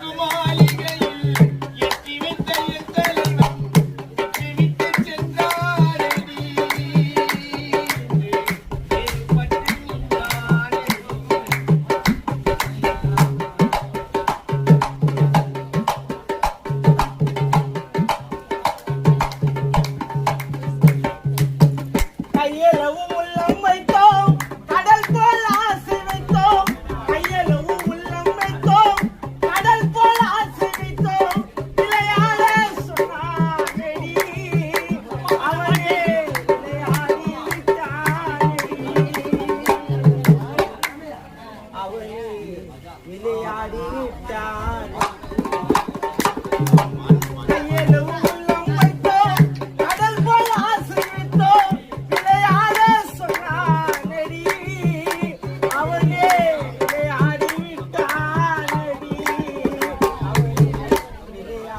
Come on. கையளவும் உள்ளம் வைத்தோம் கடல் போல் ஆசை வைத்தோம். கையளவும் உள்ளம் வைத்தோம் கடல் போல் ஆசை வைத்தோம். விளையாட சொன்னாடி அவனே விளையாடி அவனே விளையாடி விட்டான்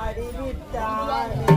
Hare Hare